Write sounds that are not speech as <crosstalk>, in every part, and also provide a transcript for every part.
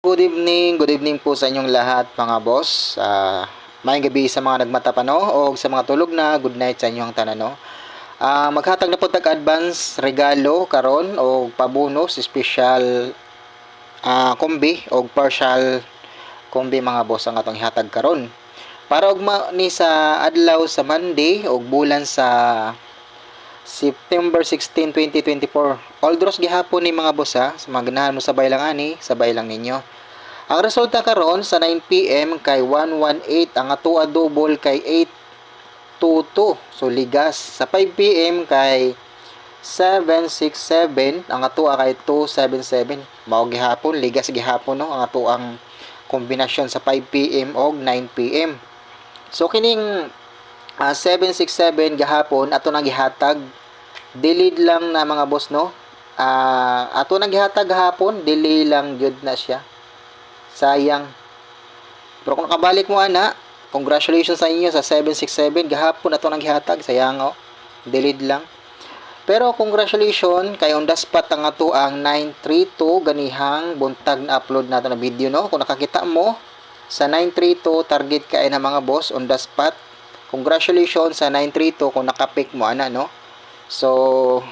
Good evening, good evening po sa inyong lahat mga boss. Uh, mayang gabi sa mga nagmata pa no o sa mga tulog na good night sa inyong tanan no. Ah, maghatag na po tag advance regalo karon o pabonus special ah kombi o partial kombi mga boss ang atong ihatag karon. Para ugma ni sa adlaw sa Monday o bulan sa September 16, 2024. All draws gihapon ni mga boss ha. Sa mo sabay lang ani, sabay lang ninyo. Ang resulta karon sa 9 PM kay 118 ang atua double kay 822. So ligas sa 5 PM kay 767 ang atua kay 277. Mao gihapon ligas gihapon no ang ato ang kombinasyon sa 5 PM og 9 PM. So kining ah, 767 gahapon ato nang gihatag delayed lang na mga boss no. Ah, ato nang gihatag gahapon, delay lang gyud na siya. Sayang. Pero kung nakabalik mo ana, congratulations sa inyo sa 767 gahapon ato nang gihatag, sayang oh. Delayed lang. Pero congratulations kay on the spot ang ato ang 932 ganihang buntag na upload nato na video no. Kung nakakita mo sa 932 target kay na mga boss on the spot. Congratulations sa 932 kung nakapick mo ana no. So,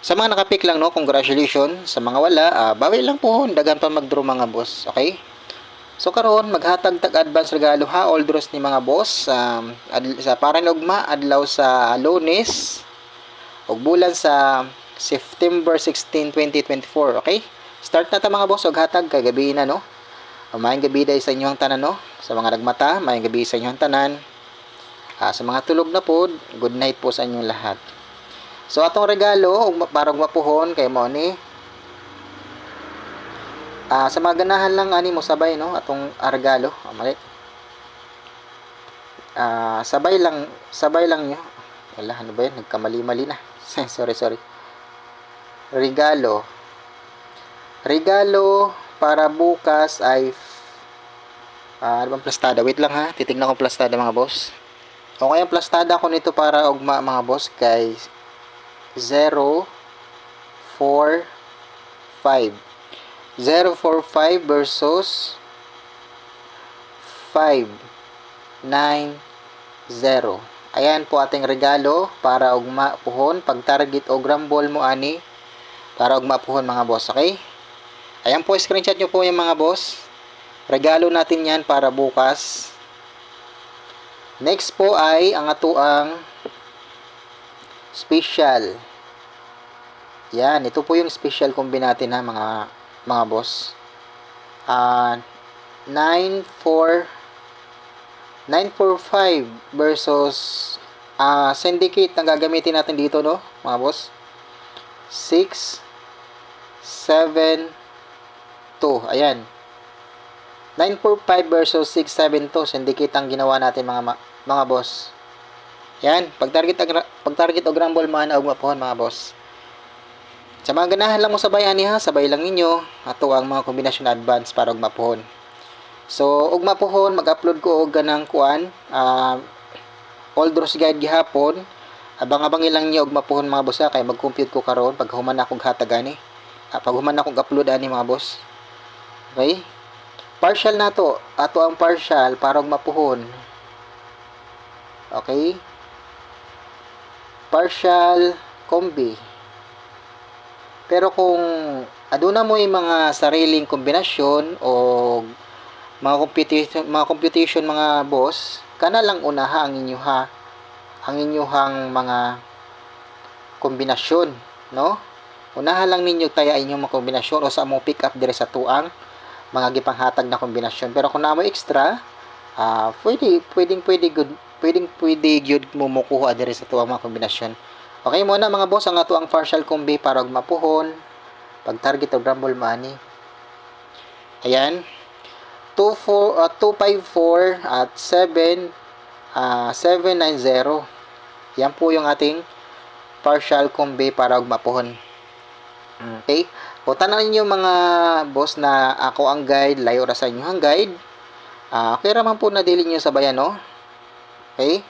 sa mga nakapick lang, no, congratulations. Sa mga wala, ah, bawi lang po, dagan pa mag-draw mga boss. Okay? So, karon maghatag tag advance regalo ha, all draws ni mga boss. Um, ad- sa parang ugma, adlaw sa lunes, ug bulan sa September 16, 2024. Okay? Start na ta mga boss, ug hatag kay na, no? Mayang gabi dahil sa inyong tanan, no? Sa mga nagmata, mayang gabi sa inyong tanan. Ah, sa mga tulog na po, good night po sa inyong lahat. So atong regalo para mapuhon kay mo Ah, sa mga ganahan lang ani mo sabay no atong ah, regalo. Ah, mali. Ah, sabay lang sabay lang nyo. Wala ano ba 'yan? Nagkamali-mali na. <laughs> sorry, sorry. Regalo. Regalo para bukas ay Ah, ano bang plastada? Wait lang ha. Titingnan ko plastada mga boss. Okay, ang plastada ko nito para ugma mga boss kay 0 4 5 0 4 5 versus 5 9 0 ayan po ating regalo para ugma puhon. Pag target o grambol mo ani para ugma puhon mga boss okay? Ayan po screenshot nyo po yung mga boss. Regalo natin yan para bukas. Next po ay ang atuang special. Yan, ito po yung special combi natin ha mga mga boss. Ah 94 945 versus ah syndicate ang gagamitin natin dito no, mga boss. 6 7 2. Ayan. 945 versus 672 syndicate ang ginawa natin mga mga boss. Yan, pag target pag target og rumble man og mapuhon mga boss. Sa mga ganahan lang mo sabay ani ha, sabay lang ninyo ato ang mga kombinasyon advance para og mapuhon. So, og mapuhon mag-upload ko og ganang kuan, uh, all draws guide gihapon. Abang-abang ilang niyo og mapuhon mga boss ha, kay mag-compute ko karon pag human na akong hatag ani. Ah, pag human na akong upload ani mga boss. Okay? Partial na to. Ato ang partial para og mapuhon. Okay? Partial combi. Pero kung aduna mo yung mga sariling kombinasyon o mga computation mga computation mga boss, kana lang unaha ang inyuha ang inyuhang mga kombinasyon, no? Unaha lang ninyo taya inyong mga kombinasyon o sa mo pick up dire sa tuang mga gipanghatag na kombinasyon. Pero kung namo extra, ah pwede pwedeng pwede good pwedeng pwede gyud mo mokuha dire sa tuwang mga kombinasyon. Okay muna mga boss ang ato ang partial combi para og mapuhon pag target og rumble money. Ayan. 24 uh, 254 at 7 uh, 790. Yan po yung ating partial combi para og mapuhon. Okay? Punta na ninyo mga boss na ako ang guide, layo ra sa inyo ang guide. Ah, okay raman po na dili niyo sabayan no. Okay?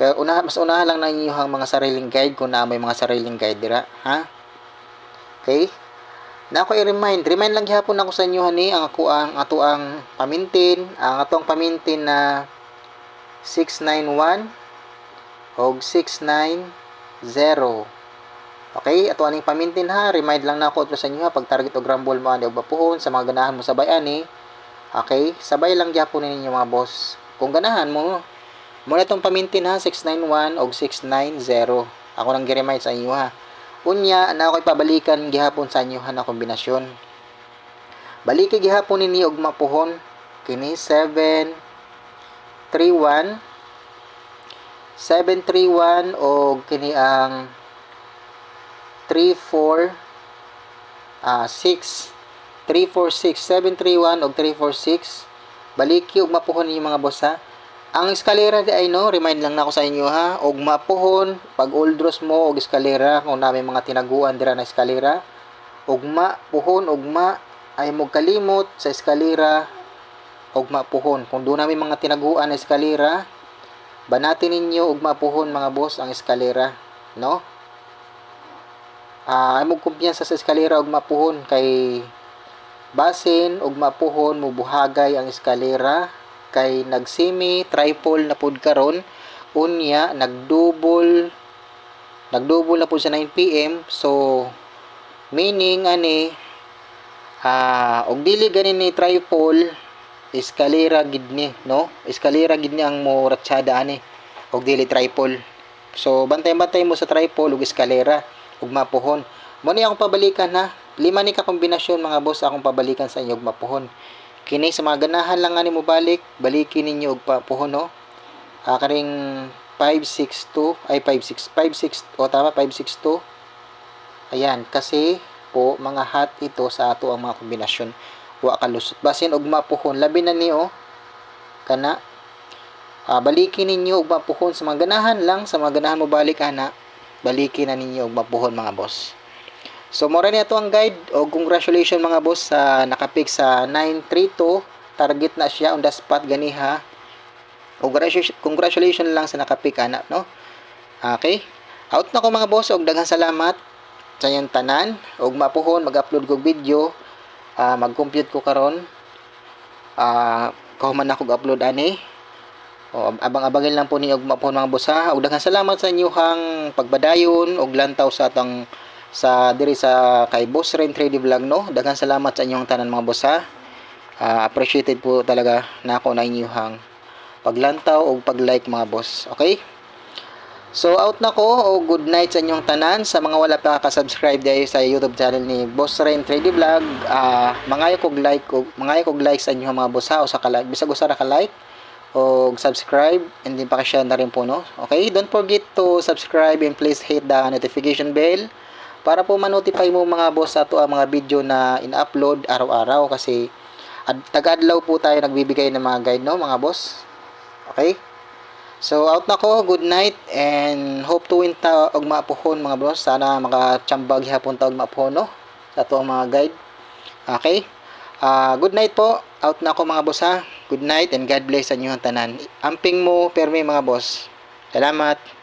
Pero una, mas unahan lang na inyong mga sariling guide kung na may mga sariling guide dira, ha? Okay? Na ako i-remind, remind lang gihapon ako sa inyo hani ang ako ang ato ang pamintin, ang atong pamintin na 691 og 690. Okay, ato aning pamintin ha, remind lang na ako sa inyo ha pag target og rumble mo ani og sa mga ganahan mo sabay ani. Okay, sabay lang gyapon ninyo mga boss. Kung ganahan mo, mo na itong pamintin ha, 691 og 690. Ako nang gi-remind sa inyo ha. Unya, na ako'y pabalikan gihapon sa inyo ha na kombinasyon. Baliki gihapon nini og mapuhon kini 7 31 731 og kini ang 34 ah 6 346 731 og 346 baliki og mapuhon ninyo mga boss ha ang eskalera di ay no, remind lang na ako sa inyo ha, og mapuhon, pag uldros mo og eskalera, kung namin mga tinaguan dira na eskalera, ugma, puhon, ugma, ay mo sa eskalera, ugma puhon. Kung doon namin mga tinaguan na eskalera, banatin ninyo ugma puhon mga boss ang eskalera, no? Ah, ay mo kumpiyansa sa eskalera ugma puhon kay basin ugma puhon mubuhagay ang eskalera kay nagsimi tripole na pud karon. Unya nagdouble nagdouble na pud sa 9 pm so meaning ani ah og dili gani ni tripole eskalera gid ni no? Eskalera gid ni ang mo ratsyada ani og dili tripole so bantay-bantay mo sa tripole ug eskalera ug mapuhon. Mo ni akong pabalikan ha lima ni ka kombinasyon mga boss akong pabalikan sa inyo mapuhon. Kini sa mga ganahan lang ani mo balik balikin ninyo og papuhon no? Ah, karing 562 ay 56 56 o tama 562 ayan kasi po mga hot ito sa ato ang mga kombinasyon. Wa kalusot. Basin og mapuhon. Labi na ni oh kana. Ah, balikin ninyo og mapuhon. Sa mga ganahan lang sa mga ganahan mo balik ana balikin na ninyo og mapuhon mga boss So, mora niya ang guide. O, congratulations mga boss sa nakapik sa 932. Target na siya on the spot ganiha. Congratulations, congratulations lang sa nakapik anak, no? Okay. Out na ko mga boss. Og daghang salamat sa inyong tanan. Og mapuhon, mag-upload ko video. Ah, mag-compute ko karon. Ah, uh, man ako upload ani. O, abang-abangin lang po niyo og mapuhon mga boss ha. Og daghang salamat sa inyong pagbadayon og lantaw sa atong sa diri sa kay Boss Ren 3D Vlog no. Daghang salamat sa inyong tanan mga boss ha. Ah, appreciated po talaga na ako na inyong paglantaw o pag-like mga boss. Okay? So out na ko o good night sa inyong tanan sa mga wala pa ka-subscribe dahil sa YouTube channel ni Boss Ren 3D Vlog. Ah, mangayo kog like og mangayo kog like sa inyong mga boss ha o sa ka-like bisag usa ra ka-like o subscribe and din pa-share na rin po no. Okay? Don't forget to subscribe and please hit the notification bell para po ma-notify mo mga boss sa to ang mga video na in-upload araw-araw kasi ad, taga-adlaw po tayo nagbibigay ng mga guide no mga boss? Okay? So out na ko. Good night and hope to win ta og maapuhon mga boss. Sana makachambag hapon ta og maapuhon no sa to ang mga guide. Okay? Uh, good night po. Out na ko mga boss ha? Good night and God bless sa inyo tanan. Amping mo permi mga boss. Salamat